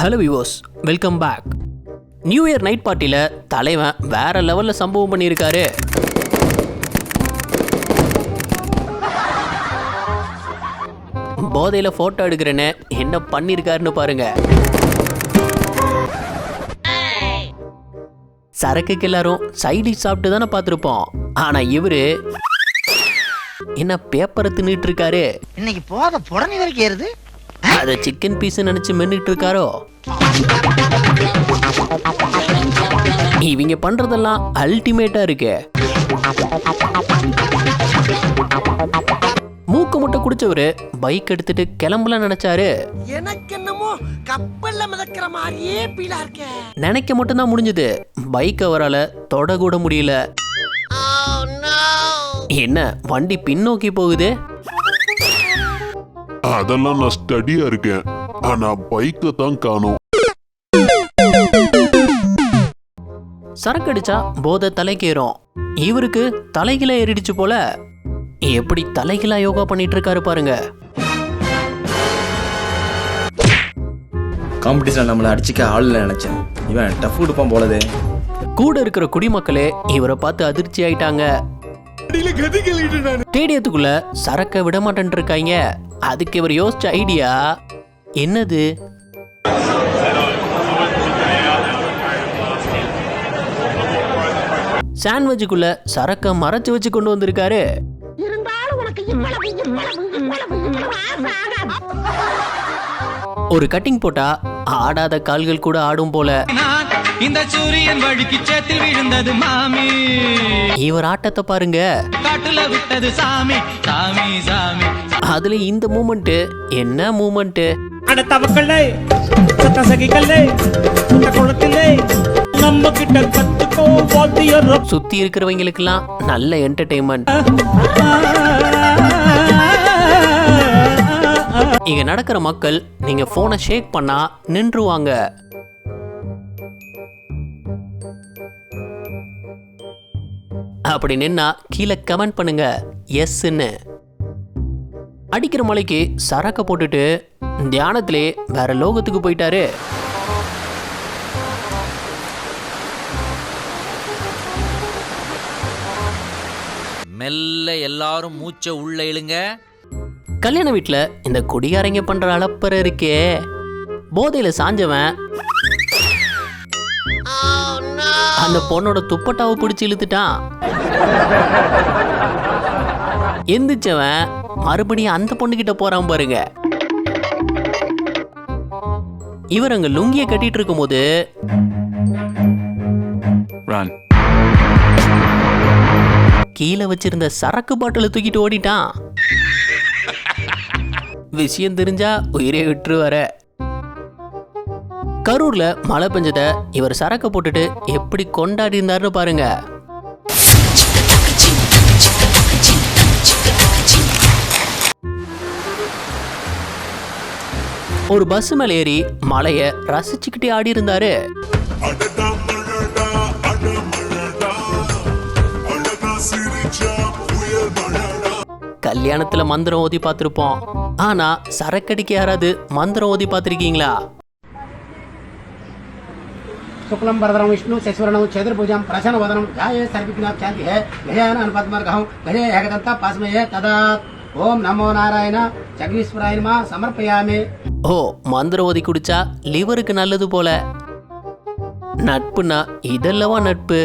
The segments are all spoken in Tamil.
Hello விவோஸ் welcome back new year night பார்ட்டியில் தலைவன் வேற லெவலில் சம்பவம் பண்ணியிருக்காரு. போதையில் ஃபோட்டோ எடுக்கிறேன்னு என்ன பண்ணியிருக்காருன்னு பாருங்க. சரக்குக்கு எல்லாரும் சைடிஷ் சாப்பிட்டு தானே பார்த்துருப்போம். ஆனால் இவரு என்ன பேப்பரை தின்னுட்டு இருக்காரு. இன்னைக்கு போத புடனி வரைக்கும் ஏறுது. அதை சிக்கன் பீஸ் நினைச்சு மென்னுட்டு இருக்காரோ? இவங்க பண்றதெல்லாம் அல்டிமேட்டா இருக்கு. மூக்கு முட்டை குடிச்சவரு பைக் எடுத்துட்டு கிளம்பல நினைச்சாரு. எனக்கு என்னமோ கப்பல்ல மிதக்கிற மாதிரியே பீலா இருக்க. நினைக்க மட்டும்தான் முடிஞ்சது. பைக் அவரால தொட கூட முடியல. என்ன வண்டி பின்னோக்கி போகுது? அதெல்லாம் நான் ஸ்டடியா இருக்கேன். ஆனா பைக்கை தான் காணோம். சரக்கு அடிச்சா போதை தலைக்கேறும் இவருக்கு தலைகில ஏறிடுச்சு போல. எப்படி தலைகிலா யோகா பண்ணிட்டு இருக்காரு பாருங்க. காம்படிஷன் நம்மளை அடிச்சுக்க ஆள் இல்லை நினைச்சேன். இவன் டஃப் கொடுப்பான் போலதே. கூட இருக்கிற குடிமக்களே இவரை பார்த்து அதிர்ச்சி ஆயிட்டாங்க. ஸ்டேடியத்துக்குள்ள சரக்க விட மாட்டேன் இருக்காங்க அதுக்கு இவர் யோசிச்ச ஐடியா என்னது? சாண்ட்விச்சுக்குள்ள சரக்க மறைச்சு வச்சு கொண்டு வந்திருக்காரு. ஒரு கட்டிங் போட்டா ஆடாத கால்கள் கூட ஆடும் போல. இந்த சூரியன் வழுக்கி சேத்தில் விழுந்தது மாமி இவர் ஆட்டத்தை பாருங்க காட்டுல விட்டது சாமி சாமி சாமி அதுல இந்த மூமெண்ட் என்ன மூமெண்ட் அடுத்தவக்களே சத்த சகிகளே சுத்த குளத்திலே நம்ம கிட்ட கத்துக்கோ வாத்தியர் சுத்தி இருக்கிறவங்களுக்கெல்லாம் நல்ல என்டர்டெயின்மெண்ட் இங்க நடக்கிற மக்கள் நீங்க போனை ஷேக் பண்ணா நின்றுவாங்க அப்படி நின்னா கீழே கமெண்ட் பண்ணுங்க. எஸ்ன்னு அடிக்கிற மலைக்கு சரக்க போட்டுட்டு தியானத்திலே வேற லோகத்துக்கு போயிட்டாரு. மெல்ல எல்லாரும் மூச்சை உள்ள இழுங்க. கல்யாண வீட்ல இந்த குடிகாரங்க பண்ற அளப்பற இருக்கே. போதையில சாஞ்சவன் அந்த பொண்ணோட துப்பட்டாவை பிடிச்சு இழுத்துட்டான் எந்திரிச்சவன் மறுபடியும் அந்த பொண்ணுகிட்ட போறான் பாருங்க. இவர் அங்க லுங்கிய கட்டிட்டு இருக்கும்போது ரன் கீழே வச்சிருந்த சரக்கு பாட்டிலை தூக்கிட்டு ஓடிட்டான். விஷயம் தெரிஞ்சா உயிரே விட்டுருவார. கரூர்ல மழை பெஞ்சத இவர் சரக்க போட்டுட்டு எப்படி கொண்டாடி இருந்தாருன்னு பாருங்க. ஒரு பஸ் மேல ஏறி மலைய ரசிச்சுக்கிட்டே ஆடி இருந்தாரு கல்யாணத்துல மந்திரம் ஓதி பார்த்திருப்போம். ஆனா சரக்கடிக்கு யாராவது மந்திரம் ஓதி பார்த்திருக்கீங்களா? शुक्लम वरदरम विष्णु शशिवरणम चतुर्भुजम प्रसन्न वदनम ध्याये सर्विघ्नाथ शांति है गजानन पद्मर्घम गजे एकदंता पास्मये तदा ओम नमो नारायण जगदीश्वराय नमः समर्पयामि ஓ மந்திரம் ஓதி குடிச்சா லிவருக்கு நல்லது போல நட்புனா இதெல்லவா நட்பு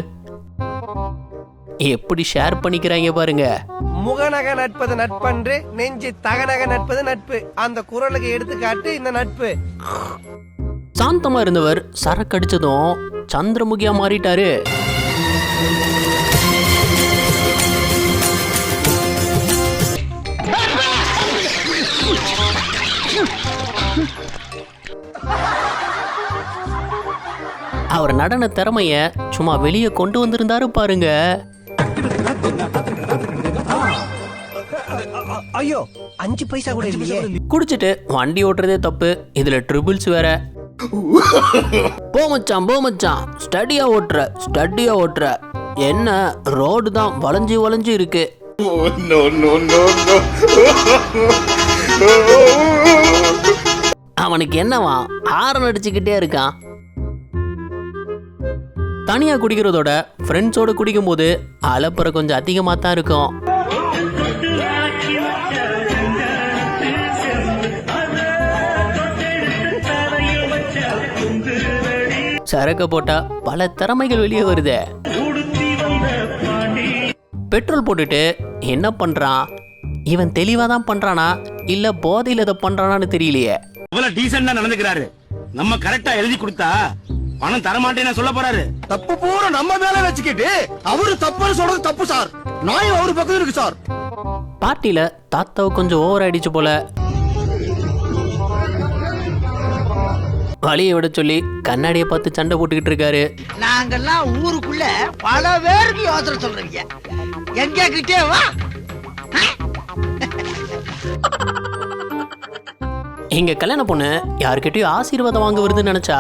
எப்படி ஷேர் பண்ணிக்கிறாங்க பாருங்க முகநக நட்பது நட்பன்று நெஞ்சு தகநக நட்பது நட்பு அந்த குரலுக்கு எடுத்துக்காட்டு இந்த நட்பு சாந்தமா இருந்தவர் சரக்கு அடிச்சதும் சந்திரமுகியா மாறிட்டாரு. அவர் நடன திறமைய சும்மா வெளியே கொண்டு வந்திருந்தாரு பாருங்க. ஐயோ அஞ்சு பைசா கூட குடிச்சிட்டு வண்டி ஓட்டுறதே தப்பு. இதுல ட்ரிபிள்ஸ் வேற. போ மச்சான் போ மச்சான். ஸ்டடியா ஓட்டுற ஸ்டடியா ஓட்டுற. என்ன ரோடு தான் வளைஞ்சு வளைஞ்சு இருக்கு. அவன் அவனுக்கு என்னவா ஹாரன் அடிச்சுக்கிட்டே இருக்கான். தனியாக குடிக்கிறதோட ஃப்ரெண்ட்ஸோட குடிக்கும்போது அலப்பறை கொஞ்சம் அதிகமாக தான் இருக்கும். சரக்கு போட்டா பல திறமைகள் வெளியே வருதே. பெட்ரோல் போட்டுட்டு என்ன பண்றான்? இவன் தெளிவா தான் பண்றானா? இல்ல போதையில இதை பண்றானான்னு தெரியலையே. இவ்வளவு டீசெண்டா நடந்துக்கிறாரு. நம்ம கரெக்டா எழுதி கொடுத்தா பணம் தரமாட்டேன்னு சொல்ல போறாரு. தப்பு பூரா நம்ம மேல வச்சுக்கிட்டு அவரு தப்புன்னு சொல்றது தப்பு சார். நாயும் அவரு பக்கம் இருக்கு சார். பார்ட்டியில தாத்தாவை கொஞ்சம் ஓவர் ஆயிடுச்சு போல. வழியை விட சொல்லி கண்ணாடியை பார்த்து சண்டை போட்டுக்கிட்டு இருக்காரு. நாங்கெல்லாம் ஊருக்குள்ள பல பேருக்கு யோசனை சொல்றீங்க. எங்க கிட்டே வா. இங்க கல்யாண பொண்ணு யார்கிட்டயும் ஆசீர்வாதம் வாங்க வருதுன்னு நினைச்சா?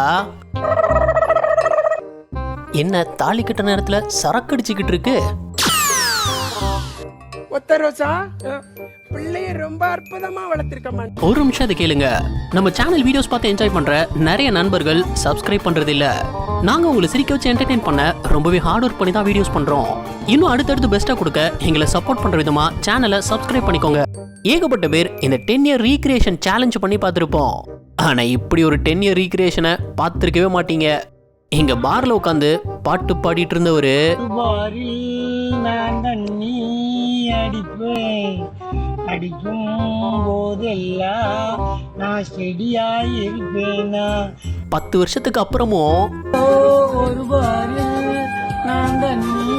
என்ன தாலி கட்ட நேரத்துல சரக்கு அடிச்சுக்கிட்டு இருக்கு? ஒத்த ரோசா பிள்ளைய ரொம்ப அற்புதமா வளர்த்திருக்கமா ஒரு நிமிஷம் அதை கேளுங்க. நம்ம சேனல் வீடியோஸ் பார்த்து என்ஜாய் பண்ற நிறைய நண்பர்கள் சப்ஸ்கிரைப் பண்றது இல்ல. நாங்க உங்களை சிரிக்க வச்சு என்டர்டெயின் பண்ண ரொம்பவே ஹார்ட் ஒர்க் பண்ணி தான் வீடியோஸ் பண்றோம். இன்னும் அடுத்தடுத்து பெஸ்ட்டா கொடுக்க எங்களை சப்போர்ட் பண்ற விதமா சேனலை சப்ஸ்கிரைப் பண்ணிக்கோங்க. ஏகப்பட்ட பேர் இந்த டென் இயர் ரீக்ரியேஷன் சேலஞ்ச் பண்ணி பார்த்துருப்போம். ஆனா இப்படி ஒரு டென் இயர் ரீக்ரியேஷனை பார்த்துருக்கவே மாட்டீங்க. இங்க பார்ல உட்காந்து பாட்டு பாடிட்டு இருந்தவரு. நான் தண்ணி அடிப்பேன். அடிக்கும் போதெல்லாம் நான் செடியாய் இருப்பேனா பத்து வருஷத்துக்கு அப்புறமும் ஒரு பாரு நான் தண்ணி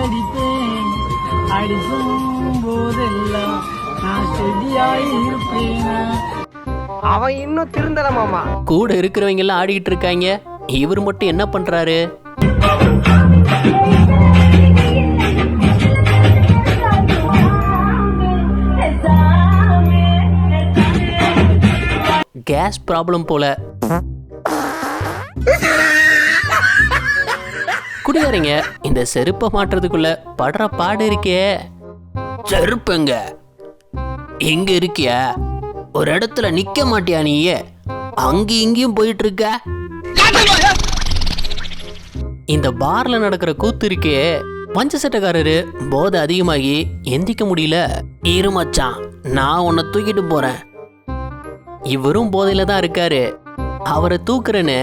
அடிப்பேன். அடிக்கும் போதெல்லாம் நான் செடியாய் இருப்பேனா அவன் இன்னும் திருந்தல மாமா. கூட இருக்கிறவங்க எல்லாம் ஆடிக்கிட்டு இருக்காங்க. இவர் மட்டும் என்ன பண்றாரு? கேஸ் ப்ராப்ளம் போல. குடிகாரங்க இந்த செருப்பை மாட்டுறதுக்குள்ள படுற பாடு இருக்கே. செருப்புங்க. எங்க இருக்கியா? ஒரு இடத்துல நிக்க மாட்டியா நீயே? அங்கேயும் இங்கேயும் போயிட்டு இருக்க இந்த பார்ல நடக்கிற கூத்து இருக்கே. பஞ்ச சட்டக்காரரு போதை அதிகமாகி எந்திக்க முடியல. இருமச்சான் நான் உன்னை தூக்கிட்டு போறேன். இவரும் போதையில தான் இருக்காரு அவரை தூக்குறேன்னு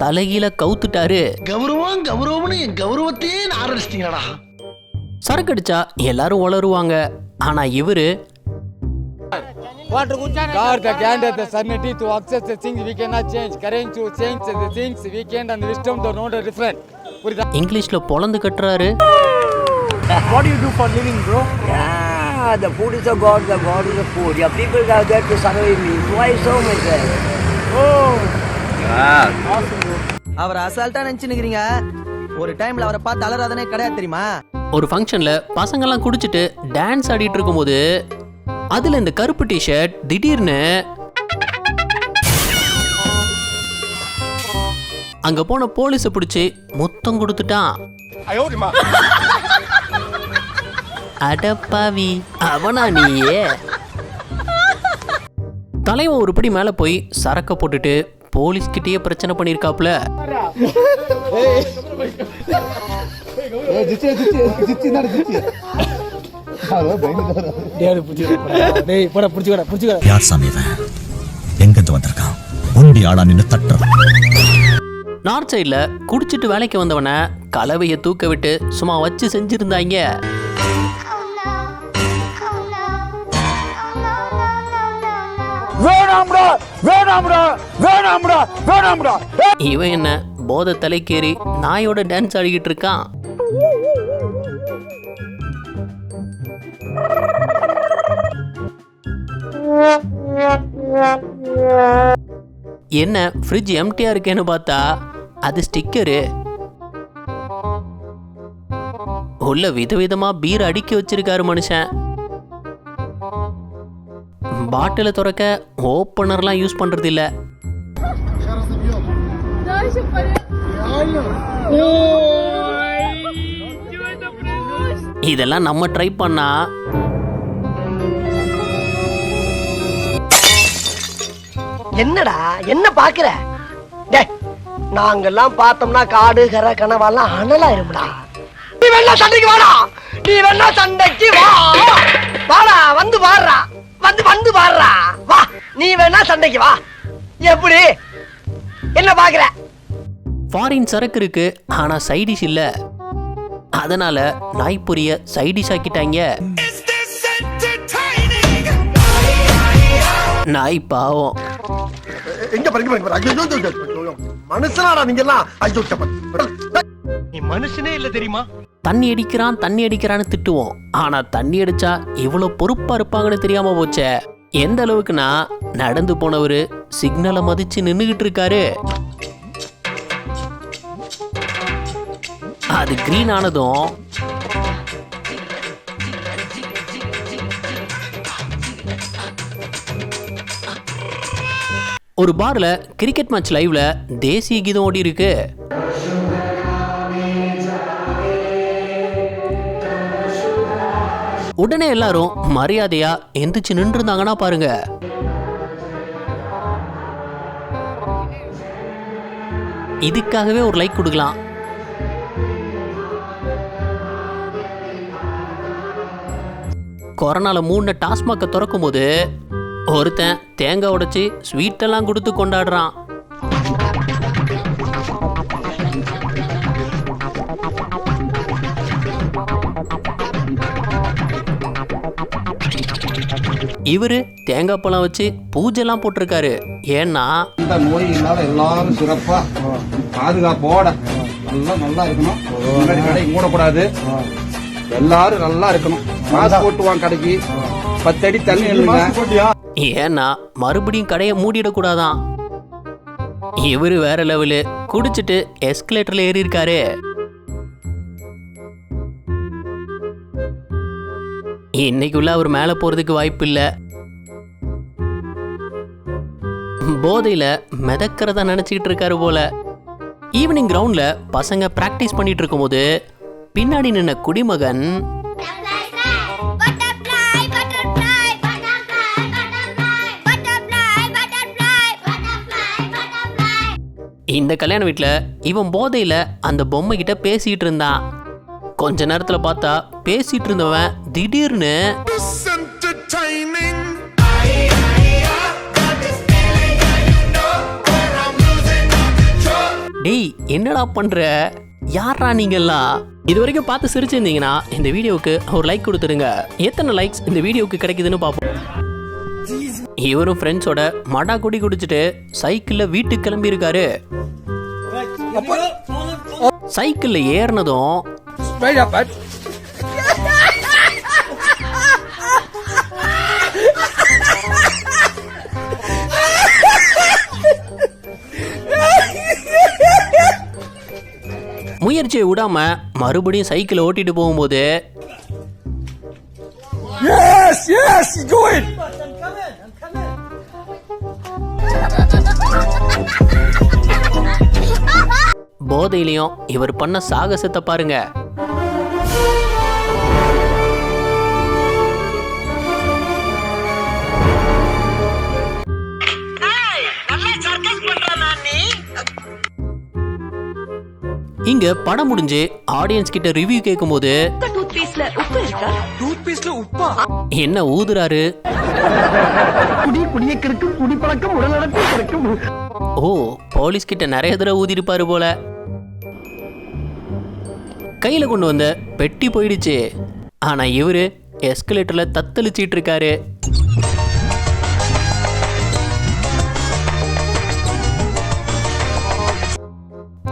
தலைகீழ கவுத்துட்டாரு கௌரவம் கௌரவம்னு என் கௌரவத்தையே ஆரம்பிச்சிட்டீங்களா சரக்கு அடிச்சா எல்லாரும் உளருவாங்க ஆனா இவரு God, the grant the serenity to access the things we cannot change, courage to change the things we can, and wisdom to know the different. புரியுதா இங்கிலீஷ்ல பொழந்து கட்டுறாரு What do you do for living, bro? Yeah, the food is the God, the God is the food. Your people are there to survive me. Why so much? அவர் அசால்ட்டா நினைச்சுக்கிறீங்க ஒரு டைம்ல அவரை பார்த்து அலறாதனே கிடையாது தெரியுமா ஒரு ஃபங்க்ஷன்ல பசங்கெல்லாம் குடிச்சிட்டு டான்ஸ் ஆடிட்டு இருக்கும்போது அதுல இந்த கருப்பு டிஷர்ட் திடீர்னு அங்க போன போலீஸை பிடிச்சி முத்தம் கொடுத்துட்டான் அடப்பாவி அவனா நீயே. தலைவன் ஒரு படி மேல போய் சரக்க போட்டுட்டு போலீஸ் கிட்டயே பிரச்சனை பண்ணிருக்காப்ல யார் சாமி இவன்? எங்கிருந்து வந்திருக்கான்? ஒண்டி ஆளா நின்று தட்டுறான். நார்த் சைடில் குடிச்சிட்டு வேலைக்கு வந்தவனை கலவையை தூக்க விட்டு சும்மா வச்சு செஞ்சிருந்தாங்க. இவன் என்ன போதை தலைக்கேறி நாயோட டான்ஸ் ஆடிக்கிட்டு இருக்கான். என்ன ஃப்ரிட்ஜ் எம்டியா இருக்கேன்னு பார்த்தா அது ஸ்டிக்கரு உள்ள விதவிதமா பீர் அடுக்கி வச்சிருக்காரு மனுஷன். பாட்டில துறக்க ஓப்பனர்லாம் யூஸ் பண்றது இல்ல இதெல்லாம் நம்ம ட்ரை பண்ணா. என்னடா என்ன பாக்குற நாங்கெல்லாம் பார்த்தோம்னா காடு கரை கனவெல்லாம் அனலா இருமுடா. நீ வேணா சண்டைக்கு வாடா. நீ வேணா சண்டைக்கு வா. வாடா வந்து பாடுறா. வந்து வந்து பாடுறா. வா நீ வேணா சண்டைக்கு வா. எப்படி? என்ன பாக்குற? ஃபாரின் சரக்கு இருக்கு ஆனா சைடிஷ் இல்ல. அதனால நாய்ப்பொரிய சைடிஷ் ஆக்கிட்டாங்க. நாய் பாவம். எங்க படிக்க மனுஷனாடா நீங்க எல்லாம் ஐயோ நீ மனுஷனே இல்ல தெரியுமா? தண்ணி அடிக்கிறான் தண்ணி அடிக்கிறான்னு திட்டுவோம். ஆனா தண்ணி அடிச்சா இவ்வளவு பொறுப்பா இருப்பாங்கன்னு தெரியாம போச்சே. எந்த அளவுக்குன்னா நடந்து போனவரு சிக்னலை மதிச்சு நின்னுகிட்டு இருக்காரு. அது கிரீன் ஆனதும் ஒரு பார்ல கிரிக்கெட் மேட்ச் லைவ்ல தேசிய கீதம் ஓடி இருக்கு உடனே எல்லாரும் மரியாதையா எந்திரிச்சு நின்று இருந்தாங்கன்னா பாருங்க. இதுக்காகவே ஒரு லைக் கொடுக்கலாம். கொரோனால மூணு டாஸ்மாக திறக்கும் போது ஒருத்தன் தேங்காய் உடைச்சி ஸ்வீட் எல்லாம் கொடுத்து கொண்டாடுறான். இவரு தேங்காய் பழம் வச்சு பூஜைலாம் போட்டிருக்காரு. ஏன்னா இந்த நோய் இல்லாத எல்லாரும் சிறப்பா பாதுகாப்போட நல்லா நல்லா இருக்கணும். முன்னாடி கடை மூடக்கூடாது. எல்லாரும் நல்லா இருக்கணும். மாஸ்க் போட்டு வாங்க கடைக்கு பத்தடி தண்ணி இல்லைங்க. ஏன்னா மறுபடியும் கடையை மூடிடக்கூடாதான். இவர் வேற லெவலு. குடிச்சிட்டு எஸ்கலேட்டர்ல ஏறி இருக்காரு இன்னைக்குள்ள அவர் மேலே போகிறதுக்கு வாய்ப்பு இல்லை போதையில் மிதக்கிறத நினச்சிக்கிட்டு இருக்காரு போல. ஈவினிங் கிரவுண்டில் பசங்க ப்ராக்டிஸ் பண்ணிட்டு இருக்கும்போது பின்னாடி நின்ன குடிமகன் இந்த கல்யாண வீட்டில் இவன் போதையில் அந்த பொம்மை கிட்ட பேசிக்கிட்டு இருந்தான். கொஞ்ச நேரத்தில் பார்த்தா பேசிட்டு இருந்தவன் திடீர்னு டேய் என்னடா பண்ற? யாரா நீங்கெல்லாம் இது வரைக்கும் பார்த்து சிரிச்சிருந்தீங்கன்னா இந்த வீடியோவுக்கு ஒரு லைக் கொடுத்துருங்க எத்தனை லைக்ஸ் இந்த வீடியோவுக்கு கிடைக்குதுன்னு பார்ப்போம். இவரும் ஃப்ரெண்ட்ஸோட மடா குடி குடிச்சிட்டு சைக்கிளில் வீட்டுக்கு கிளம்பி இருக்காரு சைக்கிள்ல ஏறினதும் முயற்சியை விடாம மறுபடியும் சைக்கிளை ஓட்டிட்டு போகும்போது போதையிலையும் இவர் பண்ண சாகசத்தை பாருங்க. இங்க படம் முடிஞ்சு ஆடியன்ஸ் கிட்ட ரிவ்யூ கேட்கும்போது என்ன ஊதுறாரு? ஓ போலீஸ் கிட்ட நிறைய தடவை ஊதிருப்பாரு போல. கையில கொண்டு வந்த பெட்டி போயிடுச்சு. ஆனா இவரு எஸ்கலேட்டர்ல தத்தளிச்சிட்டு இருக்காரு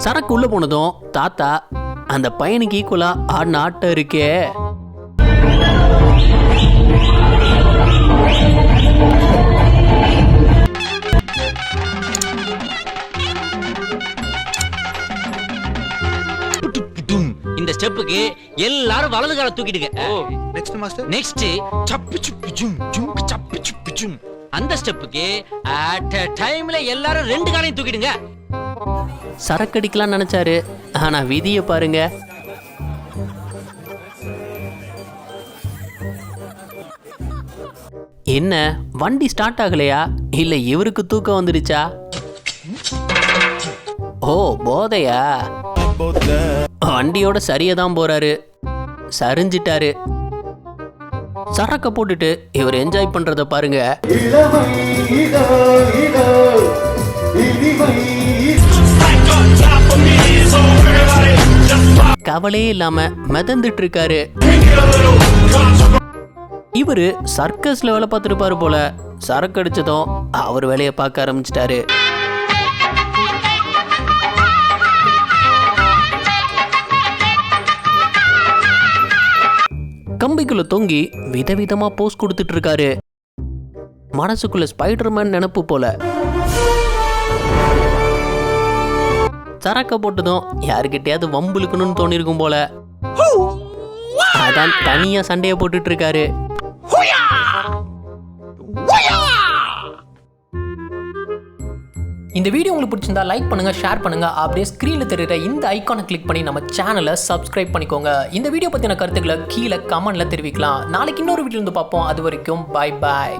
சரக்கு உள்ளே போனதும் தாத்தா அந்த பையனுக்கு ஈக்குவலாக ஆடின ஆட்டம் இருக்கே. இந்த ஸ்டெப்புக்கு எல்லாரும் வலது கால தூக்கிடுங்க. நெக்ஸ்ட் மாஸ்டர் அந்த ஸ்டெப்புக்கு அட் டைம்ல எல்லாரும் ரெண்டு காலையும் தூக்கிடுங்க. சரக்கு அடிக்கலாம் நினைச்சாரு. ஆனா விதிய பாருங்க. என்ன வண்டி ஸ்டார்ட் ஆகலையா? இல்ல இவருக்கு தூக்கம் வந்துடுச்சா? ஓ போதையா? வண்டியோட சரியாக தான் போறாரு. சரிஞ்சிட்டாரு. சரக்க போட்டுட்டு இவர் என்ஜாய் பண்றத பாருங்க. கவலையே இல்லாம மிதந்துட்டு இருக்காரு இவரு சர்க்கஸ்ல வேலை பார்த்துருப்பாரு போல. சரக்கு அடிச்சதும் அவர் வேலையை பார்க்க ஆரம்பிச்சிட்டாரு. கம்பிக்குள்ள தொங்கி விதவிதமா போஸ் கொடுத்துட்டு இருக்காரு மனசுக்குள்ள ஸ்பைடர்மேன் நினப்பு போல. சரக்க போட்டதும் யாருக்கிட்டயாவது வம்புழுக்கணும்னு தோணிருக்கும் போல. அதான் தனியா சண்டையை போட்டுட்டு இருக்காரு இந்த வீடியோ உங்களுக்கு பிடிச்சிருந்தா லைக் பண்ணுங்க ஷேர் பண்ணுங்க. அப்படியே ஸ்க்ரீனில் தெரியுற இந்த ஐக்கானை கிளிக் பண்ணி நம்ம சேனலை சப்ஸ்கிரைப் பண்ணிக்கோங்க. இந்த வீடியோ பற்றின கருத்துக்களை கீழே கமெண்ட்ல தெரிவிக்கலாம். நாளைக்கு இன்னொரு வீட்டில் இருந்து பார்ப்போம். அது வரைக்கும் பாய் பாய்